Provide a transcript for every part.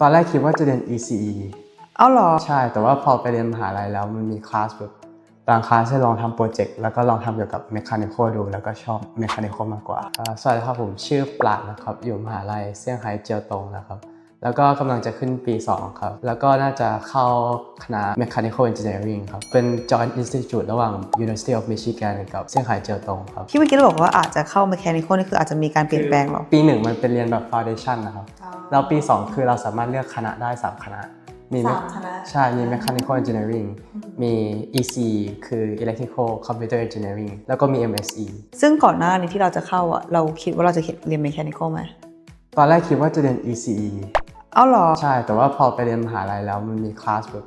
ตอนแรกคิดว่าจะเรียน ECE เอาเหรอ ใช่ แต่ว่าพอไปเรียนมหาลัยแล้วมันมีคลาสแบบบางคลาสให้ลองทำโปรเจกต์แล้วก็ลองทำเกี่ยวกับ Mechanical ดู แล้วก็ชอบ Mechanical มากกว่าอ่า สวัสดีครับผมชื่อปราดนะครับ อยู่มหาลัยเซี่ยงไฮ้เจียวตงนะครับ แล้วก็กำลังจะขึ้นปี 2 ครับ แล้วก็น่าจะเข้าคณะ Mechanical Engineering ครับ เป็น Joint Institute ระหว่าง University of Michigan กับเซี่ยงไฮ้เจียวตงครับ ที่เมื่อกี้เราบอกว่าอาจจะเข้า mechanical นี่คืออาจจะมีการเปลี่ยนแปลงเหรอ ปีหนึ่งมันเป็นเรียนแบบ Foundation นะครับ แล้วปี 2 คือเราสามารถเลือกคณะได้ 3 คณะมีสามคณะใช่ มี Mechanical Engineering มี EC คือ Electrical Computer Engineering แล้วก็มี MSE ซึ่งก่อนหน้านี้ที่เราจะเข้าอะ เราคิดว่าเราจะเรียน mechanical ไหม ตอนแรกคิดว่าจะเรียน ECE เอาเหรอ ใช่ แต่ว่าพอไปเรียนมหาลัยแล้วมันมีคลาสแบบ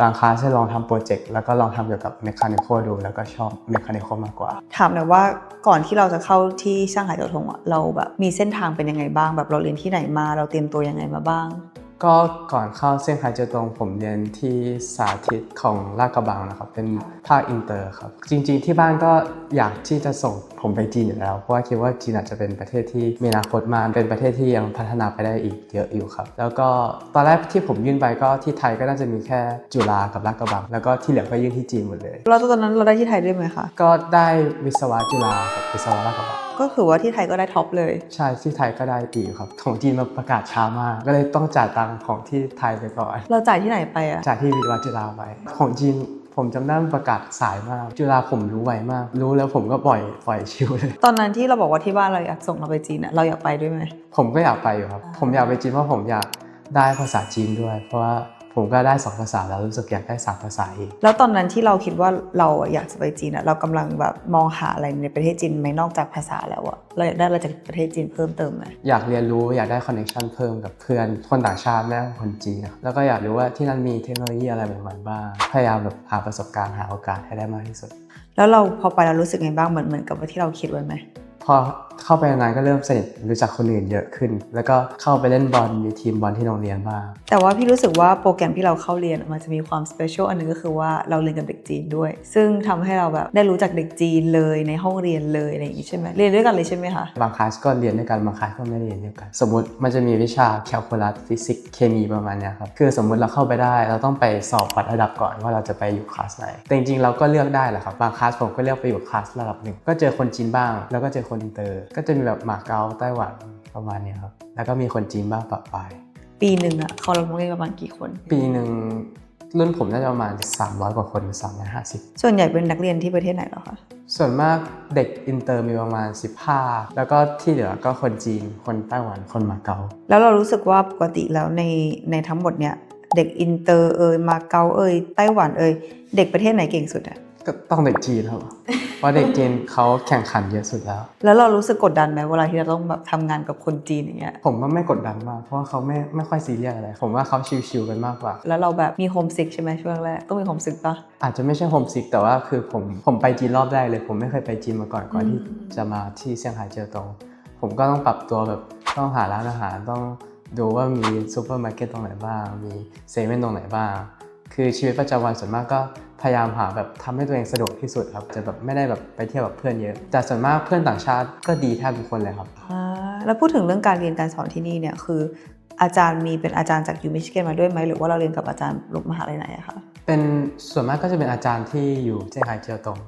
บางคลาสให้ลองทำโปรเจกต์แล้วก็ลองทำเกี่ยวกับ Mechanical ดู แล้วก็ชอบ Mechanical มากกว่า ถามหน่อยว่าก่อนที่เราจะเข้าที่ช่างหายเจ้าทงอะเราแบบมีเส้นทางเป็นยังไงบ้าง แบบเราเรียนที่ไหนมาเราเตรียมตัวยังไงมาบ้าง ก็ก่อนเข้าเซี่ยงไฮ้เจียวตงผมเรียนที่สาธิตของลาดกระบังนะครับ เป็นภาคอินเตอร์ครับ จริง ๆ ที่บ้านก็อยากที่จะส่งผมไปจีนอยู่แล้ว เพราะว่าคิดว่าจีนอาจจะเป็นประเทศที่มีอนาคตมากเป็นประเทศที่ยังพัฒนาไปได้อีกเยอะอยู่ครับ แล้วก็ตอนแรกที่ผมยื่นไปก็ที่ไทยก็น่าจะมีแค่จุฬากับลาดกระบัง แล้วก็ที่เหลือก็ยื่นที่จีนหมดเลยเราตอนนั้นเราได้ที่ไทยด้วยไหมคะก็ได้วิศวะจุฬากับวิศวะลาดกระบัง ก็คือว่าที่ไทยก็ได้ท็อปเลย ใช่ที่ไทยก็ได้ดีอยู่ครับ ของจีนมาประกาศช้ามาก ก็เลยต้องจ่ายตังค์ของที่ไทยไปก่อน เราจ่ายที่ไหนไปอะจากที่วิทยาจุฬาไป ของจีนผมจำได้มันประกาศสายมาก จุฬาผมรู้ไวมาก รู้แล้วผมก็ปล่อยปล่อยชิวเลย ตอนนั้นที่เราบอกว่าที่บ้านเราอยากส่งเราไปจีนอะเราอยากไปด้วยไหมผมก็อยากไปอยู่ครับ ผมอยากไปจีนเพราะผมอยากได้ภาษาจีนด้วย เพราะว่า ผมก็ได้สองภาษาแล้วรู้สึกอยากได้สามภาษาอีกแล้วตอนนั้นที่เราคิดว่าเราอะอยากจะไปจีนอะเรากำลังแบบมองหาอะไรในประเทศจีนไหมนอกจากภาษาแล้วอะเราอยากได้อะไรจากประเทศจีนเพิ่มเติมไหมอยากเรียนรู้อยากได้คอนเนคชันเพิ่มกับเพื่อนคนต่างชาติแม้กระทั่งคนจีนนะครับแล้วก็อยากรู้ว่าที่นั่นมีเทคโนโลยีอะไรใหม่ๆบ้างพยายามแบบหาประสบการณ์หาโอกาสให้ได้มากที่สุด แล้วเราพอไปเรารู้สึกไงบ้างเหมือนเหมือนกับว่าที่เราคิดไว้ไหม พอเข้าไปนานก็เริ่มสนิทรู้จักคนอื่นเยอะขึ้น แล้วก็เข้าไปเล่นบอลมีทีมบอลที่โรงเรียนบ้างแต่ว่าพี่รู้สึกว่าโปรแกรมที่เราเข้าเรียนอะมันจะมีความสเปเชียลอันหนึงก็คือว่าเราเรียนกับเด็กจีนด้วย ซึ่งทำให้เราแบบได้รู้จักเด็กจีนเลยในห้องเรียนเลยอะไรอย่างงี้ใช่ไหมเรียนด้วยกันเลยใช่ไหมคะบางคลาสก็เรียนด้วยกันบางคลาสก็ไม่ได้เรียนด้วยกัน สมมติมันจะมีวิชาแคลคูลัสฟิสิกส์เคมีประมาณเนี้ยครับคือสมมุติเราเข้าไปได้เราต้องไปสอบวัดระดับก่อนว่าเราจะไปอยู่คลาสไหนแต่จริงๆเราก็เลือกได้แหละครับบางคลาสผมก็เลือกไปอยู่คลาสระดับหนึ่งก็เจอคนจีนบ้าง แล้วก็เจอคนอินเตอร์ ก็จะมีแบบมาเก๊าไต้หวันประมาณเนี้ยครับ แล้วก็มีคนจีนบ้างปะปาย ปีหนึ่งอะเขาเราต้องเรียนประมาณกี่คน ปีหนึ่งรุ่นผมน่าจะประมาณ 300 กว่าคนหรือ350 ส่วนใหญ่เป็นนักเรียนที่ประเทศไหนเหรอคะ ส่วนมากเด็กอินเตอร์มีประมาณ 15 แล้วก็ที่เหลือก็คนจีน คนไต้หวัน คนมาเก๊า แล้วเรารู้สึกว่าปกติแล้วในในทั้งหมดเนี่ยเด็กอินเตอร์เอยมาเก๊าเอยไต้หวันเอยเด็กประเทศไหนเก่งสุดอะก็ต้องเด็กจีนครับเพ ราะเด็กจีนเขาแข่งขันเยอะสุดแล้ว แล้วเรารู้สึกกดดันไหมเวลาที่เราต้องแบบทำงานกับคนจีนอย่างเงี้ย ผมว่าไม่กดดันมาก เพราะว่าเขาไม่ไม่ค่อยซีเรียสอะไร ผมว่าเขาชิลๆกันมากกว่า แล้วเราแบบมีโฮมซิกใช่ไหมช่วงแรก ต้องมีโฮมซิกปะอาจจะไม่ใช่โฮมซิกแต่ว่าคือผมผมไปจีนรอบแรกเลย ผมไม่เคยไปจีนมาก่อนก่อนที่จะมาที่เซี่ยงไฮ้เจียวตงผมก็ต้องปรับตัวแบบต้องหาร้านอาหารต้องดูว่ามีซูเปอร์มาร์เก็ตตรงไหนบ้าง มีเซเว่นตรงไหนบ้าง คือชีวิตประจำวันส่วนมากก็พยายามหาแบบทำให้ตัวเองสะดวกที่สุดครับจะแบบไม่ได้แบบไปเที่ยวกับเพื่อนเยอะ แต่ส่วนมากเพื่อนต่างชาติก็ดีแทบทุกคนเลยครับอ่าแล้วพูดถึงเรื่องการเรียนการสอนที่นี่เนี่ยคือ อาจารย์มีเป็นอาจารย์จากยูมิชิเกนมาด้วยไหมหรือว่าเราเรียนกับอาจารย์มหาลัยไหนอะคะเป็นส่วนมากก็จะเป็นอาจารย์ที่อยู่เซี่ยงไฮ้เจียวตง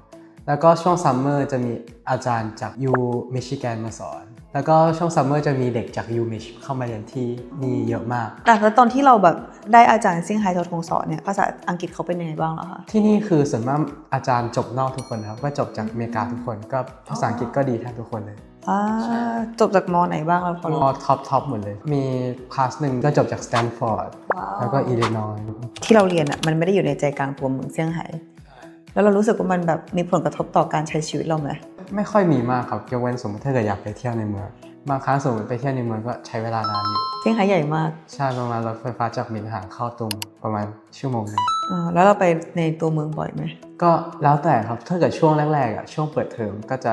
แล้วก็ช่วงซัมเมอร์จะมีอาจารย์จากยูมิชิแกนมาสอน แล้วก็ช่วงซัมเมอร์จะมีเด็กจากยูมิชเข้ามาเรียนที่นี่เยอะมาก แต่แล้วตอนที่เราแบบได้อาจารย์เซี่ยงไฮ้เทาทงสอนเนี่ยภาษาอังกฤษเขาเป็นยังไงบ้างเหรอคะที่นี่คือส่วนมากอาจารย์จบนอกทุกคนนะครับก็จบจากอเมริกาทุกคนก็ภาษาอังกฤษก็ดีแทบทุกคนเลยอ่าจบจากมอไหนบ้างเราพอมรู้อท็อปท็อปหมดเลย มีคลาสหนึ่งก็จบจากสแตนฟอร์ดแล้วก็อิลลินอยที่เราเรียนอะมันไม่ได้อยู่ในใจกลางตัวเมืองเซี่ยงไฮ้ แล้วเรารู้สึกว่ามันแบบมีผลกระทบต่อการใช้ชีวิตเราไหมไม่ค่อยมีมากครับยกเว้นสมมติถ้าเกิดอยากไปเที่ยวในเมืองบางครั้งสมมติไปเที่ยวในเมืองก็ใช้เวลานานอยู่เซี่ยงไฮ้ใหญ่มากใช่ประมาณรถไฟฟ้าจากหมินหางเข้าตรงประมาณชั่วโมงหนึงอ่าแล้วเราไปในตัวเมืองบ่อยไหมก็แล้วแต่ครับถ้าเกิดช่วงแรกๆอะช่วงเปิดเทอมก็จะ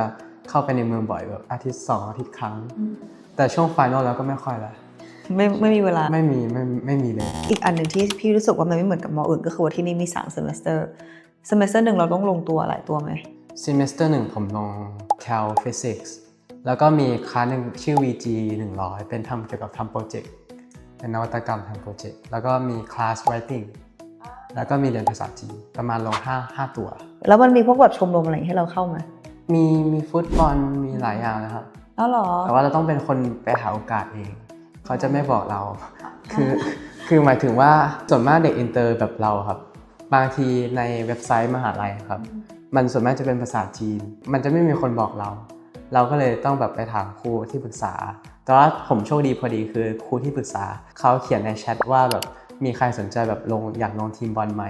เข้าไปในเมืองบ่อยแบบอาทิตย์สองอาทิตย์ครั้ง แต่ช่วงไฟนอลแล้วก็ไม่ค่อยละไม่ไม่มีเวลา ไม่มีไม่ไม่มีเลย อีกอันหนึ่งที่พี่รู้สึกว่ามันไม่เหมือนกับมออื่น ก็คือว่าที่นี่มี 3 semester semester หนึ่งเราต้องลงตัวหลายตัวไหม semester หนึ่งผมลง Cal Physics แล้วก็มีคลาสหนึ่งชื่อ VG 100 เป็นทำเกี่ยวกับทำโปรเจกต์เป็นนวัตกรรมทางโปรเจกต์แล้วก็มีคลาส writing แล้วก็มีเรียนภาษาจีนประมาณลง5 5ตัว แล้วมันมีพวกแบบชมรมอะไรให้เราเข้าไหมมีมีฟุตบอลมีหลายอย่างนะครับแล้วหรอ แต่ว่าเราต้องเป็นคนไปหาโอกาสเอง เขาจะไม่บอกเรา คือคือหมายถึงว่าส่วนมากเด็กอินเตอร์แบบเราครับ บางทีในเว็บไซต์มหาลัยครับ มันส่วนมากจะเป็นภาษาจีน มันจะไม่มีคนบอกเรา เราก็เลยต้องแบบไปถามครูที่ปรึกษา แต่ว่าผมโชคดีพอดีคือครูที่ปรึกษาเขาเขียนในแชทว่าแบบมีใครสนใจแบบลงอยากลงทีมบอลไหม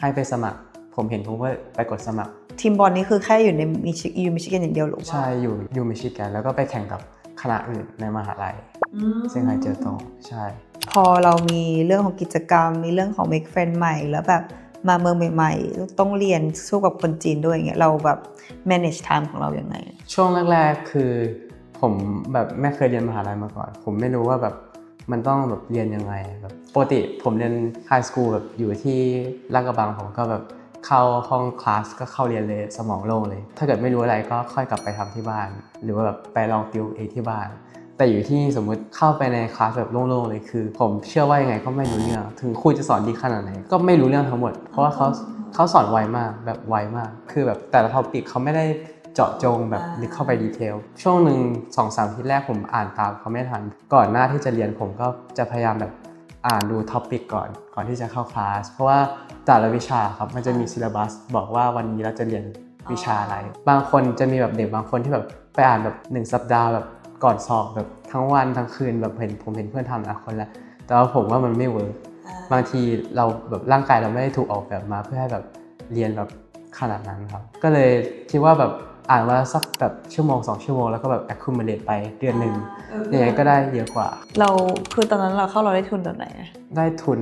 ให้ไปสมัคร ผมเห็นผมก็ไปกดสมัคร ทีมบอลนี่คือแค่อยู่ในมิชิยูมิชิแกนอย่างเดียวหรือว่าใช่อยู่ยูมิชิแกนแล้วก็ไปแข่งกับคณะอื่นในมหาลัยอืมเซี่ยงไฮ้เจอโตงใช่ พอเรามีเรื่องของกิจกรรม มีเรื่องของ make friend ใหม่แล้วแบบ มาเมืองใหม่ๆ ต้องเรียนสู้กับคนจีนด้วยอย่างเงี้ยเราแบบ manage time ของเราอย่างไง ช่วงแรกๆ คือผมแบบไม่เคยเรียนมหาลัยมาก่อน ผมไม่รู้ว่าแบบมันต้องแบบเรียนยังไงแบบปกติผมเรียนไฮสคูลแบบอยู่ที่ลาดกระบังผมก็แบบเข้าห้องคลาสก็เข้าเรียนเลยสมองโล่งเลย ถ้าเกิดไม่รู้อะไรก็ค่อยกลับไปทำที่บ้าน หรือว่าแบบไปลองติวเองที่บ้าน แต่อยู่ที่สมมุติเข้าไปในคลาสแบบโล่งๆเลยคือ ผมเชื่อว่ายังไงก็ไม่รู้เรื่องถึงครูจะสอนดีขนาดไหนก็ไม่รู้เรื่องทั้งหมด เพราะว่าเขาเขาสอนไวมากแบบไวมาก คือแบบแต่ละท็อปิกเขาไม่ได้เจาะจงแบบลึกเข้าไปดีเทลช่วงหนึ่งสองสามทีแรกผมอ่านตามเขาไม่ทัน ก่อนหน้าที่จะเรียนผมก็จะพยายามแบบอ่านดูท็อปิกก่อนก่อนที่จะเข้าคลาสเพราะว่าแต่ละวิชาครับมันจะมีซิล l บัสบอกว่าวันนี้เราจะเรียนวิชาอะไร บางคนจะมีแบบเด็กบางคนที่แบบไปอ่านแบบหนึ่งสัปดาห์แบบ ก่อนสอบแบบทั้งวันทั้งคืนแบบเห็นผมเห็นเพื่อนทำหลายคนแล้วแต่ว่าผมว่ามันไม่เวิร์กบางทีเราแบบร่างกายเราไม่ได้ถูกออกแบบมา เพื่อให้แบบเรียนแบบขนาดนั้นครับ ก็เลยคิดว่าแบบอ่านวันละสักแบบชั่วโมงสองชั่วโมงแล้วก็แบบ accumulate ไปเดือนหนึ่งยังไงก็ได้เยอะกว่า เราคือตอนนั้นเราเข้าเราได้ทุนตอนไหนอะได้ทุน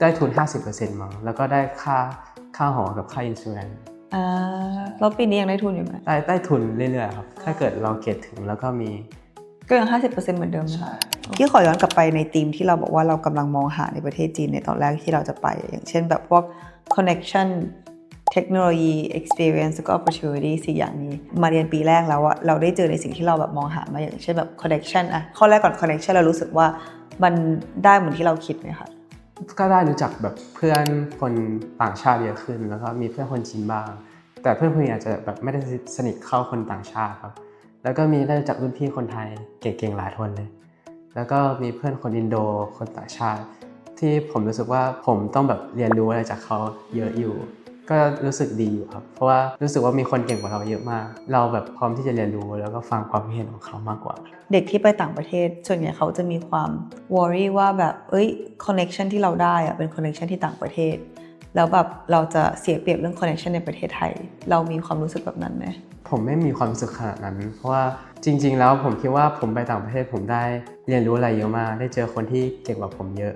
ได้ทุน 50%มั้งแล้วก็ได้ค่าค่าหอกับค่าอินชูแนน อ่าแล้วปีนี้ยังได้ทุนอยู่ไหมได้ได้ทุนเรื่อยๆครับ ถ้าเกิดเราเก็ตถึงแล้วก็มี ก็ยัง 50%เหมือนเดิมนะที่ขอย้อนกลับไปในทีมที่เราบอกว่าเรากำลังมองหาในประเทศจีนในตอนแรกที่เราจะไป อย่างเช่นแบบพวก connection เทคโนโลยี experience แล้วก็ opportunity สี่อย่างนี้ มาเรียนปีแรกแล้วอะเราได้เจอในสิ่งที่เราแบบมองหามาอย่างเช่นแบบ connection อะข้อแรกก่อน connection เรารู้สึกว่ามันได้เหมือนที่เราคิดไหมคะ ก็ได้รู้จักแบบเพื่อนคนต่างชาติเยอะขึ้นแล้วก็มีเพื่อนคนจีนบ้าง แต่เพื่อนคนนี้อาจจะแบบไม่ได้สนิทเข้าคนต่างชาติครับ แล้วก็มีได้รู้จักรุ่นพี่คนไทยเก่งๆหลายคนเลย แล้วก็มีเพื่อนคนอินโดคนต่างชาติ ที่ผมรู้สึกว่าผมต้องแบบเรียนรู้อะไรจากเขาเยอะอยู่ ก็รู้สึกดีอยู่ครับ เพราะว่ารู้สึกว่ามีคนเก่งกว่าเราเยอะมาก เราแบบพร้อมที่จะเรียนรู้แล้วก็ฟังความคิดเห็นของเขามากกว่า เด็กที่ไปต่างประเทศส่วนใหญ่เขาจะมีความ worry ว่าแบบเอ้ย connection ที่เราได้อะเป็น connection ที่ต่างประเทศ แล้วแบบเราจะเสียเปรียบเรื่อง connection ในประเทศไทย เรามีความรู้สึกแบบนั้นไหมผมไม่มีความรู้สึกขนาดนั้น เพราะว่าจริง ๆ แล้วผมคิดว่าผมไปต่างประเทศผมได้เรียนรู้อะไรเยอะมาก ได้เจอคนที่เก่งกว่าผมเยอะ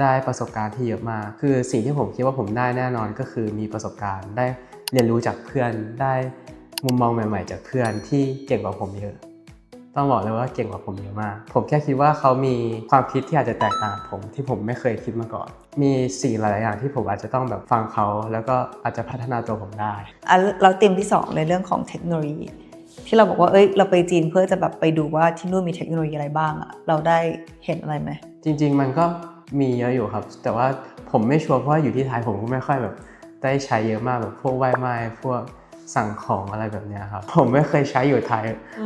ได้ประสบการณ์ที่เยอะมาก คือสิ่งที่ผมคิดว่าผมได้แน่นอนก็คือมีประสบการณ์ ได้เรียนรู้จากเพื่อน ได้มุมมองใหม่ ๆ จากเพื่อนที่เก่งกว่าผมเยอะ ต้องบอกเลยว่าเก่งกว่าผมเยอะมาก ผมแค่คิดว่าเขามีความคิดที่อาจจะแตกต่างจากผมที่ผมไม่เคยคิดมาก่อน มีสิ่งหลายๆอย่างที่ผมอาจจะต้องแบบฟังเขา แล้วก็อาจจะพัฒนาตัวผมได้อะเราเตรียมที่สองในเรื่องของเทคโนโลยีที่เราบอกว่า เอ้ย เราไปจีนเพื่อจะแบบไปดูว่าที่นู่นมีเทคโนโลยีอะไรบ้างอะเราได้เห็นอะไรไหม จริง ๆ มันก็ มีเยอะอยู่ครับ แต่ว่าผมไม่ชัวร์เพราะว่าอยู่ที่ไทยผมก็ไม่ค่อยแบบได้ใช้เยอะมากแบบพวกไหว้ไม้พวกสั่งของอะไรแบบเนี้ยครับ ผมไม่เคยใช้อยู่ไทย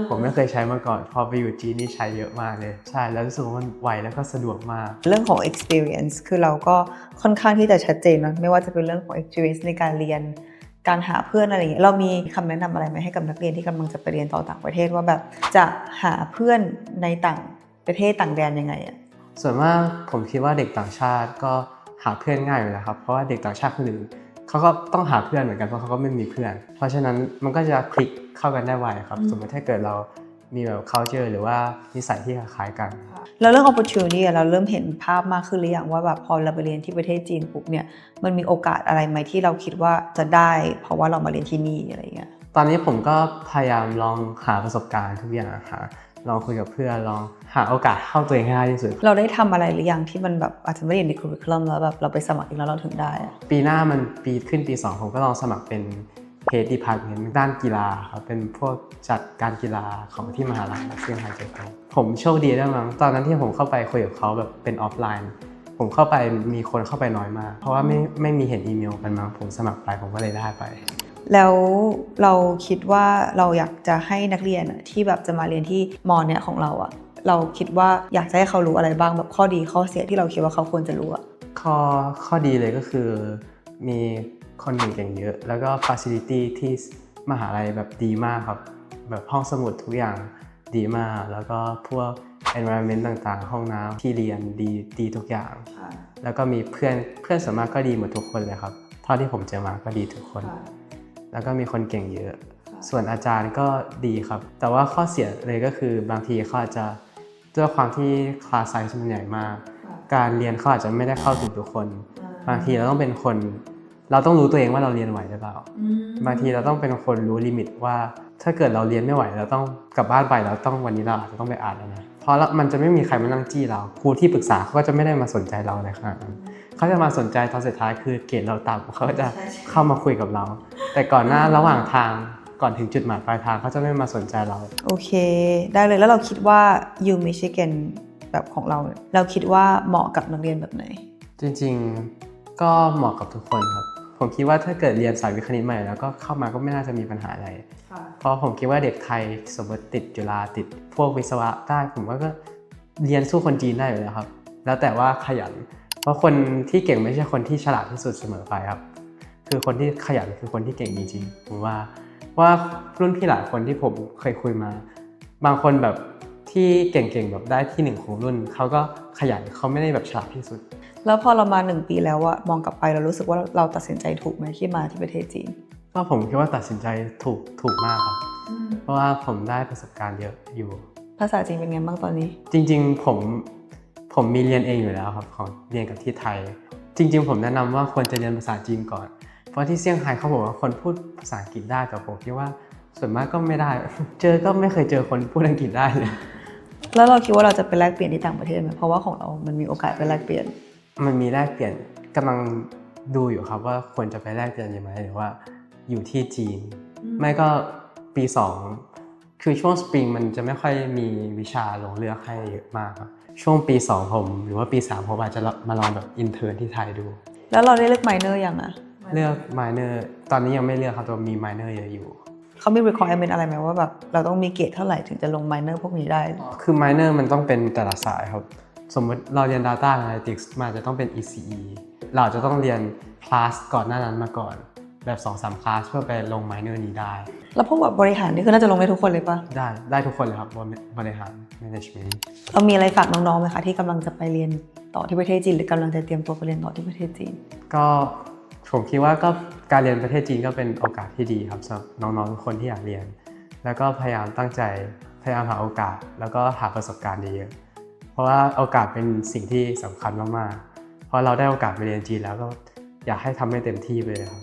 ผมไม่เคยใช้มาก่อน พอไปอยู่จีนนี่ใช้เยอะมากเลย ใช่แล้วรู้สึกว่ามันไวแล้วก็สะดวกมาก เรื่องของ experience คือเราก็ค่อนข้างที่จะชัดเจนนะไม่ว่าจะเป็นเรื่องของ experience ในการเรียน การหาเพื่อนอะไรอย่างเงี้ยเรามีคำแนะนำอะไรไหมให้กับนักเรียนที่กำลังจะไปเรียนต่อต่างประเทศว่าแบบจะหาเพื่อนในต่างประเทศต่างแดนยังไงอะ ส่วนมากผมคิดว่าเด็กต่างชาติก็หาเพื่อนง่ายอยู่แล้วครับ เพราะว่าเด็กต่างชาติคนอื่นเขาก็ต้องหาเพื่อนเหมือนกันเพราะเขาก็ไม่มีเพื่อน เพราะฉะนั้นมันก็จะคลิกเข้ากันได้ไวครับ สมมติถ้าเกิดเรามีแบบ culture หรือว่านิสัยที่คล้ายๆกัน แล้วเรื่อง opportunity อะเราเริ่มเห็นภาพมากขึ้นหรือยังว่าแบบพอเราไปเรียนที่ประเทศจีนปุ๊บเนี่ยมันมีโอกาสอะไรไหมที่เราคิดว่าจะได้ เพราะว่าเรามาเรียนที่นี่อะไรอย่างเงี้ยตอนนี้ผมก็พยายามลองหาประสบการณ์ทุกอย่างหา ลองคุยกับเพื่อนลองหาโอกาสเข้าตัวเองให้ได้ที่สุด เราได้ทำอะไรหรือยังที่มันแบบอาจจะไม่ได้อยู่ในคุริคุลัมแล้วแบบเราไปสมัครเองแล้วเราถึงได้อะปีหน้ามันปีขึ้นปี 2 ผมก็ลองสมัครเป็น Head Department ด้านกีฬาครับเป็นพวกจัดการกีฬาของที่มหาลัยเซี่ยงไฮ้เจ๋อตงผมโชคดีด้วยมั้งตอนนั้นที่ผมเข้าไปคุยกับเขาแบบเป็นออฟไลน์ ผมเข้าไปมีคนเข้าไปน้อยมาก เพราะว่าไม่ไม่มีเห็นอีเมลกันมั้งผมสมัครไปผมก็เลยได้ไป แล้วเราคิดว่าเราอยากจะให้นักเรียนอะที่แบบจะมาเรียนที่มอเนี่ยของเราอะเราคิดว่าอยากจะให้เขารู้อะไรบ้างแบบข้อดีข้อเสียที่เราคิดว่าเขาควรจะรู้อะข้อข้อดีเลยก็คือมีคนเก่งๆเยอะ แล้วก็ Facility ที่มหาลัยแบบดีมากครับ แบบห้องสมุดทุกอย่างดีมาก แล้วก็พวก environment ต่างๆ ห้องน้ำที่เรียนดีดีทุกอย่าง แล้วก็มีเพื่อนเพื่อนส่วนมากก็ดีหมดทุกคนเลยครับ เท่าที่ผมเจอมาก็ดีทุกคน แล้วก็มีคนเก่งเยอะ ส่วนอาจารย์ก็ดีครับ แต่ว่าข้อเสียเลยก็คือบางทีเขาอาจจะด้วยความที่คลาสไซส์มันใหญ่มาก การเรียนเขาอาจจะไม่ได้เข้าถึงทุกคน บางทีเราต้องเป็นคน เราต้องรู้ตัวเองว่าเราเรียนไหวหรือเปล่า บางทีเราต้องเป็นคนรู้ลิมิตว่า ถ้าเกิดเราเรียนไม่ไหวเราต้องกลับบ้านไปเราต้องวันนี้เราอาจจะต้องไปอ่านแล้วนะเพราะละมันจะไม่มีใครมานั่งจี้เราครูที่ปรึกษาเขาก็จะไม่ได้มาสนใจเราเลยขนาดนั้นเขาจะมาสนใจตอนสุดท้ายคือเกรดเราต่ำเขาก็จะเข้ามาคุยกับเรา แต่ก่อนหน้าระหว่างทางก่อนถึงจุดหมายปลายทางเขาจะไม่มาสนใจเรา โอเค ได้เลยแล้วเราคิดว่า U Michigan แบบของเรา เราคิดว่าเหมาะกับนักเรียนแบบไหน จริงๆก็เหมาะกับทุกคนครับ ผมคิดว่าถ้าเกิดเรียนสายวิทย์คณิตใหม่แล้วก็เข้ามาก็ไม่น่าจะมีปัญหาอะไร เพราะผมคิดว่าเด็กไทยสมมติติดจุฬาติดพวกวิศวะได้ผมว่าก็เรียนสู้คนจีนได้อยู่แล้วครับ แล้วแต่ว่าขยัน เพราะคนที่เก่งไม่ใช่คนที่ฉลาดที่สุดเสมอไปครับ คือคนที่ขยันคือคนที่เก่งจริงๆผมว่าว่ารุ่นพี่หลายคนที่ผมเคยคุยมา บางคนแบบที่เก่งๆแบบได้ที่หนึ่งของรุ่นเขาก็ขยันเขาไม่ได้แบบฉลาดที่สุด แล้วพอเรามาหนึ่งปีแล้วอะมองกลับไปเรารู้สึกว่าเราตัดสินใจถูกไหมที่มาที่ประเทศจีนก็ผมคิดว่าตัดสินใจถูกถูกมากครับเพราะว่าผมได้ประสบการณ์เยอะอยู่ ภาษาจีนเป็นไงบ้างตอนนี้ จริง ๆ ผมผมมีเรียนเองอยู่แล้วครับของเรียนกับที่ไทย จริง ๆ ผมแนะนำว่าควรจะเรียนภาษาจีนก่อน เพราะที่เซี่ยงไฮ้เขาบอกว่าคนพูดภาษาอังกฤษได้แต่ผมคิดว่าส่วนมากก็ไม่ได้ เจอก็ไม่เคยเจอคนพูดอังกฤษได้เลยแล้วเราคิดว่าเราจะไปแลกเปลี่ยนที่ต่างประเทศไหมเพราะว่าของเรา มันมีโอกาสไปแลกเปลี่ยน มันมีแลกเปลี่ยนกำลังดูอยู่ครับว่าควรจะไปแลกเปลี่ยนยังไงหรือว่าอยู่ที่จีน ไม่ก็ปี2คือช่วงสปริงมันจะไม่ค่อยมีวิชาลงเลือกให้เยอะมากครับช่วงปี 2 ผม หรือว่าปี 3 ผมอาจจะมาลองแบบอินเทอร์ที่ไทยดู แล้วเราได้เลือกไมเนอร์ยังอะ เลือก minor ตอนนี้ยังไม่เลือกครับแต่ว่ามี minor เยอะอยู่เขามี requirement อะไรไหมว่าแบบเราต้องมีเกรดเท่าไหร่ถึงจะลงไมเนอร์พวกนี้ได้ คือ minor มันต้องเป็นแต่ละสายครับ สมมติเราเรียน data analytics มันอาจจะต้องเป็น ECE เราจะต้องเรียนคลาสก่อนหน้านั้นมาก่อนแบบ2-3คลาสเพื่อไปลง minor นี้ได้ แล้วพวกแบบบริหารนี่คือน่าจะลงได้ทุกคนเลยปะได้ได้ทุกคนเลยครับบริหาร management เรามีอะไรฝากน้องๆไหมคะที่กำลังจะไปเรียนต่อที่ประเทศจีน หรือกำลังจะเตรียมตัวไปเรียนต่อที่ประเทศจีน ก็ ผมคิดว่าก็การเรียนประเทศจีนก็เป็นโอกาสที่ดีครับสำหรับน้องๆทุกคนที่อยากเรียน แล้วก็พยายามตั้งใจพยายามหาโอกาส แล้วก็หาประสบการณ์เยอะๆเพราะว่าโอกาสเป็นสิ่งที่สำคัญมากๆเพราะเราได้โอกาสไปเรียนจีนแล้วก็อยากให้ทำให้เต็มที่ไปเลยครับ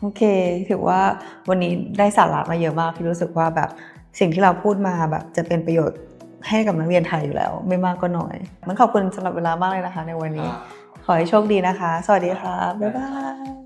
โอเค ถือว่าวันนี้ได้สาระมาเยอะมากพี่รู้สึกว่าแบบสิ่งที่เราพูดมาแบบจะเป็นประโยชน์ให้กับนักเรียนไทยอยู่แล้ว ไม่มากก็น้อย มันขอบคุณสำหรับเวลามากเลยนะคะในวันนี้ ขอให้โชคดีนะคะ สวัสดีค่ะ บ๊ายบาย